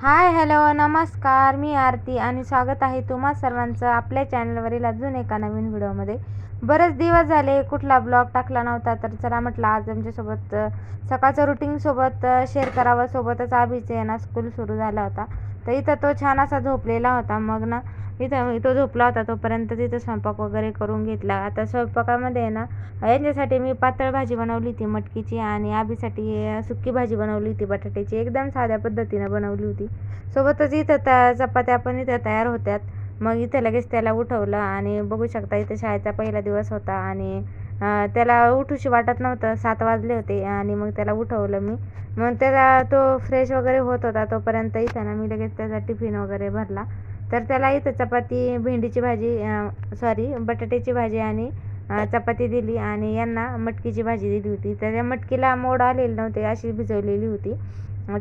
Hi hello नमस्कार. मी आरती आणि स्वागत आहे तुम्हा सर्वांचं आपल्या चॅनलवरील अजून एका नवीन व्हिडिओमध्ये. बरेच दिवस झाले कुठला ब्लॉग टाकला नव्हता तर चला म्हटलं आज आमच्यासोबत सकाळचं रुटीनसोबत शेअर करावं. सोबतच अभिचे ना स्कूल सुरू झाला होता. तर इथं तो छान असा झोपलेला होता. मग ना इथं तो झोपला होता तोपर्यंत तिथं स्वयंपाक वगैरे करून घेतला. आता स्वयंपाकामध्ये आहे ना यांच्यासाठी मी पातळ भाजी बनवली होती मटकीची आणि आबीसाठी सुकी भाजी बनवली होती बटाट्याची. एकदम साध्या पद्धतीनं बनवली होती. सोबतच इथं त्या चपात्या पण इथं तयार होत्यात. मग इथं लगेच त्याला उठवलं आणि बघू शकता इथं शाळेचा पहिला दिवस होता आणि त्याला उठूशी वाटत नव्हतं. सात वाजले होते आणि मग त्याला उठवलं मी. मग त्याला तो फ्रेश वगैरे होत होता तोपर्यंत इथं ना मी लगेच त्याचा टिफिन वगैरे भरला. तर त्याला इथं चपाती भेंडीची भाजी सॉरी बटाट्याची भाजी आणि चपाती दिली आणि यांना मटकीची भाजी दिली होती. तर त्या मटकीला मोड आलेली नव्हते अशी भिजवलेली होती.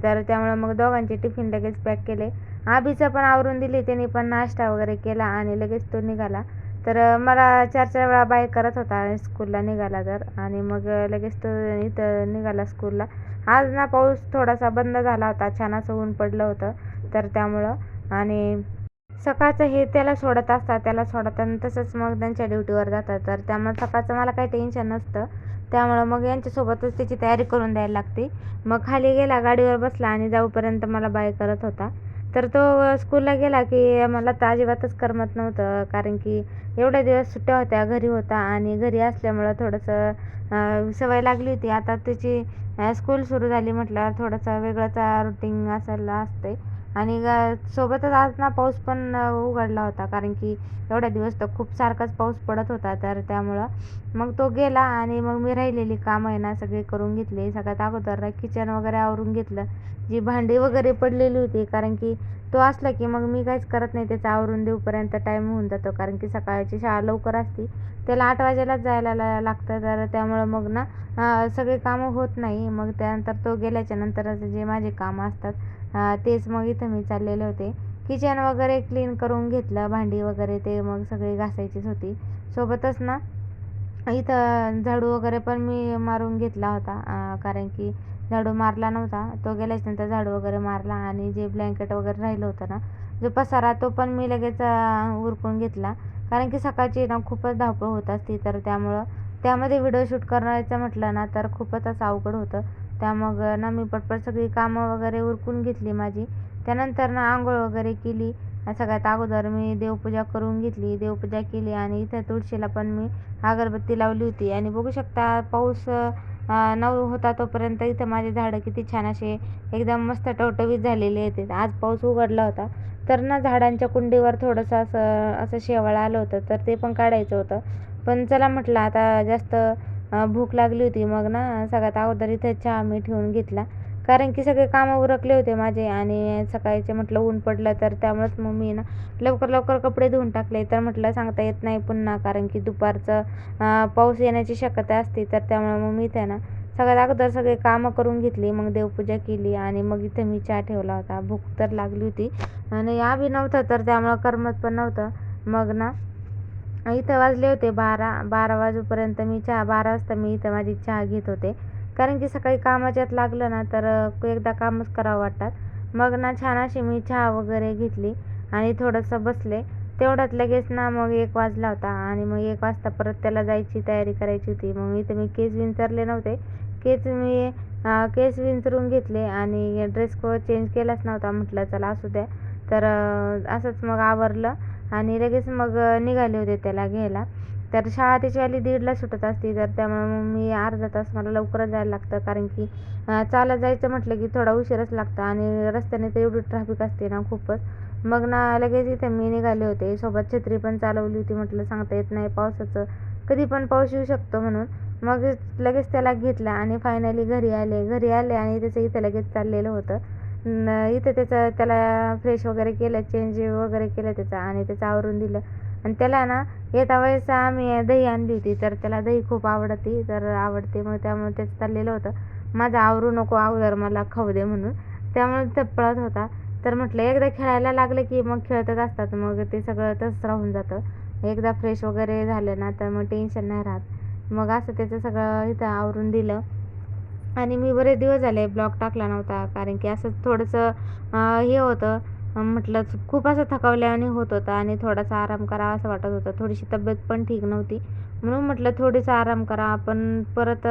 तर त्यामुळं मग दोघांचे टिफिन लगेच पॅक केले. आबीचं पण आवरून दिली त्यांनी पण नाश्ता वगैरे केला आणि लगेच तो निघाला. तर मला चार चार वेळा बाय करत होता स्कूलला निघाला तर. आणि मग लगेच तो इथं निघाला स्कूलला. आज ना पाऊस थोडासा बंद झाला होता छान असं ऊन पडलं होतं तर त्यामुळं. आणि सकाळचं हे त्याला सोडत असतात त्याला सोडत आणि तसंच मग त्यांच्या ड्युटीवर जातात. तर त्यामुळे सकाळचं मला काही टेन्शन नसतं. त्यामुळं मग यांच्यासोबतच त्याची तयारी करून द्यायला लागते. मग खाली गेला गाडीवर बसला आणि जाऊपर्यंत मला बाय करत होता. तर तो स्कूलला गेला की मला तर अजिबातच करमत नव्हतं. कारण की एवढे दिवस सुट्ट्या होत्या घरी होता आणि घरी असल्यामुळं थोडंसं सवय लागली होती. आता त्याची स्कूल सुरू झाली म्हटल्यावर थोडंसं वेगळंच रुटीन असायला असते आणि ग सोबतच आज ना पाऊस पण उघडला होता. कारण की एवढ्या दिवस तर खूप सारखाच पाऊस पडत होता. तर त्यामुळं मग तो गेला आणि मग मी राहिलेली कामं आहे ना सगळी करून घेतली. सगळ्यात अगोदर किचन वगैरे आवरून घेतलं. जी भांडी वगैरे पडलेली होती. कारण की तो असला की मग मी काहीच करत नाही. त्याचं आवरून देऊपर्यंत टाईम होऊन जातो. कारण की सकाळची शाळा लवकर असती. त्याला आठ वाजेलाच जायला लागतं. तर त्यामुळं मग ना सगळे कामं होत नाही. मग त्यानंतर तो गेल्याच्यानंतर जे माझे कामं असतात तेच मग इथं मी चाललेले होते. किचन वगैरे क्लीन करून घेतलं भांडी वगैरे ते मग सगळी घासायचीच होती. सोबतच ना इथं झाडू वगैरे पण मी मारून घेतला होता कारण की झाडू मारला नव्हता. तो गेल्याच्यानंतर झाडू वगैरे मारला आणि जे ब्लँकेट वगैरे राहिलं होतं ना जो पसारा तो पण मी लगेच उरकून घेतला. कारण की सकाळची ना खूपच धावपळ होत असती तर त्यामुळं त्यामध्ये व्हिडिओ शूट करायचं म्हटलं ना तर खूपच असं अवघड होतं. त्या मग ना मी पटपट सगळी कामं वगैरे उरकून घेतली माझी. त्यानंतर ना आंघोळ वगैरे केली. सगळ्यात अगोदर मी देवपूजा करून घेतली. देवपूजा केली आणि इथं तुळशीला पण मी अगरबत्ती लावली होती. आणि बघू शकता पाऊस न होता तोपर्यंत इथं माझे झाडं किती छान असे एकदम मस्त टवटवीत झालेले होते आज पाऊस उघडला होता. तर ना झाडांच्या कुंडीवर थोडंसं असं असं शेवाळ आलं होतं. तर ते पण काढायचं होतं. पण चला म्हटलं आता जास्त भूक लागली होती. मग ना सगळ्यात अगोदर इथे चहा मी ठेवून घेतला. कारण की सगळे कामं उरकले होते माझे आणि सकाळचे म्हटलं ऊन पडलं तर त्यामुळेच मग मी ना लवकर लवकर कपडे धुवून टाकले. तर म्हटलं सांगता येत नाही पुन्हा कारण की दुपारचं पाऊस येण्याची शक्यता असते. तर त्यामुळे मग मी इथं ना सगळ्यात अगोदर सगळे कामं करून घेतली. मग देवपूजा केली आणि मग इथं मी चहा ठेवला होता. भूक तर लागली होती. आणि आभी नव्हतं तर त्यामुळं करमत पण नव्हतं. मग ना इथं वाजले होते बारा बारा वाजूपर्यंत मी चहा बारा वाजता मी इथं माझी चहा घेत होते. कारण की सकाळी कामाच्यात लागलं ना तर एकदा कामच करावं वाटतात. मग ना छान अशी मी चहा वगैरे घेतली आणि थोडंसं बसले. तेवढ्यात लगेच ना मग एक वाजला होता आणि मग एक वाजता परत त्याला जायची तयारी करायची होती. मग मी इथं मी केस विंचरले नव्हते. केस मी केस विंचरून घेतले आणि ड्रेस को चेंज केलाच नव्हता. म्हटलं चला असू द्या. तर असंच मग आवरलं. आणि लगेच मग निघाले होते त्याला घ्यायला. तर शाळा त्याचीवाली दीडला सुटत असते. तर त्यामुळे मग मी अर्धा तास मला लवकरच जायला लागतं. कारण की चालत जायचं म्हटलं की थोडा उशीरच लागतं. आणि रस्त्याने तर एवढी ट्रॅफिक असते ना खूपच. मग ना लगेच इथे मी निघाले होते. सोबत छत्री पण चालवली होती म्हटलं सांगता येत नाही पावसाचं. कधी पण पाऊस येऊ शकतो म्हणून. मग लगेच त्याला घेतला आणि फायनली घरी आले. घरी आले आणि त्याचं इथं लगेच चाललेलं होतं. न इथं त्याचं त्याला फ्रेश वगैरे केलं चेंज वगैरे केलं त्याचं आणि त्याचं आवरून दिलं. आणि त्याला ना येता वेळेस आम्ही दही आणली होती तर त्याला दही खूप आवडते तर आवडते. मग त्यामुळे त्याचं चाललेलं होतं. माझं आवरू नको अगोदर मला खाऊ दे म्हणून. त्यामुळे ते पळत होता. तर म्हटलं एकदा खेळायला लागलं की मग खेळतच असतात. मग ते सगळं तसंच राहून जातं. एकदा फ्रेश वगैरे झालं ना तर मग टेन्शन नाही राहत. मग असं त्याचं सगळं इथं आवरून दिलं. आणि मी बरेच दिवस झाले ब्लॉग टाकला नव्हता कारण की असं थोडंसं हे होतं म्हटलं खूप असं थकवल्याने होत होतं आणि थोडासा आराम करावा असं वाटत होतं. थोडीशी तब्येत पण ठीक नव्हती. म्हणून म्हटलं थोडीसा आराम करा आपण परत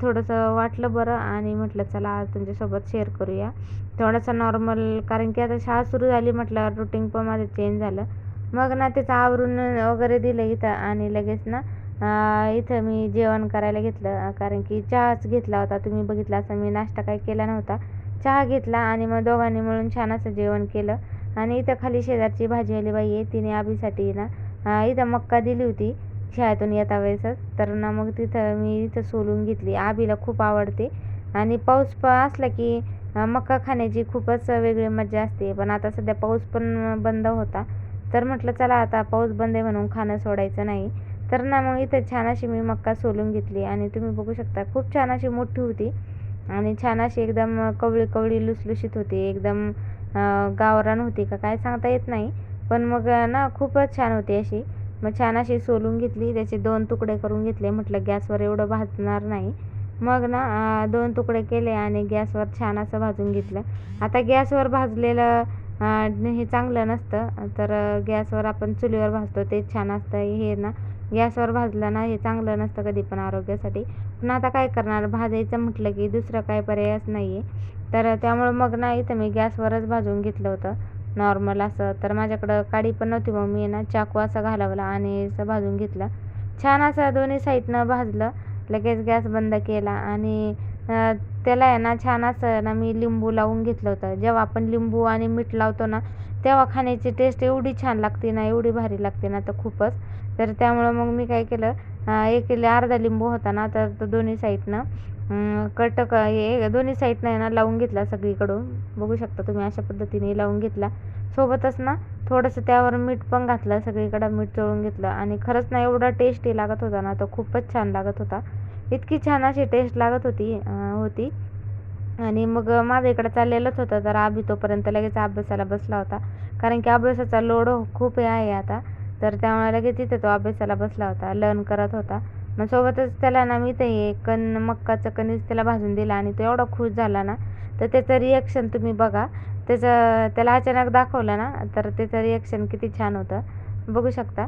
थोडंसं वाटलं बरं आणि म्हटलं चला तुमच्यासोबत शेअर करूया. थोडंसं नॉर्मल कारण की आता शाळा सुरू झाली म्हटल्यावर रुटीन पण माझं चेंज झालं. मग ना त्याचं आवरून वगैरे दिलं इथं आणि लगेच ना इथं मी जेवण करायला घेतलं कारण की चहाच घेतला होता. तुम्ही बघितला असं मी नाश्ता काही केला नव्हता. चहा घेतला आणि मग दोघांनी मिळून छान असं जेवण केलं. आणि इथं खाली शेजारची भाजीवाली बाई आहे तिने आबीसाठी ना इथं मक्का दिली होती शाळेतून येता वेळेसच. तर ना मग तिथं मी इथं सोलून घेतली. आबीला खूप आवडते. आणि पाऊस प असला की मक्का खाण्याची खूपच वेगळी मजा असते. पण आता सध्या पाऊस पण बंद होता. तर म्हटलं चला आता पाऊस बंद आहे म्हणून खाणं सोडायचं नाही. तर ना मग इथं छान अशी मी मक्का सोलून घेतली आणि तुम्ही बघू शकता खूप छान अशी मोठी होती आणि छान अशी एकदम कवळी कवळी लुसलुशीत होती एकदम गावरान होती का काय सांगता येत नाही पण मग ना खूपच छान होती अशी. मग छान अशी सोलून घेतली त्याचे दोन तुकडे करून घेतले म्हटलं गॅसवर एवढं भाजणार नाही. मग ना दोन तुकडे केले आणि गॅसवर छान असं भाजून घेतलं. आता गॅसवर भाजलेलं हे चांगलं नसतं तर गॅसवर आपण चुलीवर भाजतो ते छान असतं हे ना गॅसवर भाजलं ना हे चांगलं नसतं कधी पण आरोग्यासाठी. पण आता काय करणार? भाजायचं म्हटलं की दुसरं काय पर्यायच नाही आहे तर त्यामुळं मग ना इथं मी गॅसवरच भाजून घेतलं होतं. नॉर्मल असं. तर माझ्याकडं काडी पण नव्हती मग मी ना चाकू असा घालावला आणि असं भाजून घेतलं. छान असं दोन्ही साईडनं भाजलं. लगेच गॅस बंद केला आणि त्याला आहे ना छान असं ना मी लिंबू लावून घेतलं होतं. जेव्हा आपण लिंबू आणि मीठ लावतो ना तेव्हा खाण्याची टेस्ट एवढी छान लागते ना एवढी भारी लागते ना तर खूपच. तर त्यामुळं मग मी काय केलं एक किलो अर्धा लिंबू होता ना तर तो दोन्ही साईडनं कट क हे दोन्ही साईडनं आहे ना लावून घेतला सगळीकडून. बघू शकता तुम्ही अशा पद्धतीने लावून घेतला. सोबतच ना थोडंसं त्यावर मीठ पण घातलं सगळीकडं मीठ चोळून घेतलं. आणि खरंच ना एवढा टेस्टी लागत होता ना तो खूपच छान लागत होता. इतकी छान अशी टेस्ट लागत होती होती. आणि मग माझं इकडं चाललेलंच होतं तर आबी तोपर्यंत लगेच अभ्यासाला बसला होता. कारण की अभ्यासाचा लोड खूप आहे आता. तर त्यामुळे लगेच तिथे तो अभ्यासाला बसला होता लर्न करत होता. मग सोबतच त्याला ना मी ते कण मक्काचं कणीस त्याला भाजून दिला आणि तो एवढा खुश झाला ना तर त्याचं रिॲक्शन तुम्ही बघा. त्याचं त्याला अचानक दाखवलं ना तर त्याचं रिॲक्शन किती छान होतं. बघू शकता.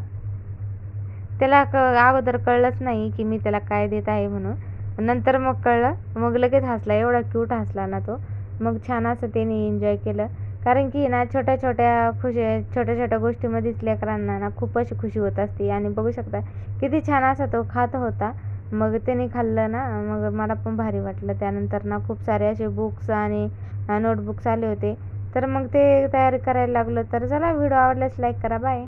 त्याला क अगोदर कळलंच नाही की मी त्याला काय देत आहे म्हणून. नंतर मग कळलं मग लगेच हसला एवढा क्यूट हसला ना तो. मग छान असं त्याने एन्जॉय केलं. कारण की ना छोट्या छोट्या खुशी छोट्या छोट्या गोष्टीमध्येच लेकरांना ना खूप अशी खुशी होत असते. आणि बघू शकता किती छान असा तो खात होता. मग त्याने खाल्लं ना मग मला पण भारी वाटलं. त्यानंतर ना खूप सारे असे बुक्स आणि नोटबुक्स आले होते. तर मग ते तयारी करायला लागलो. तर चला व्हिडिओ आवडल्यास लाईक करा. बाय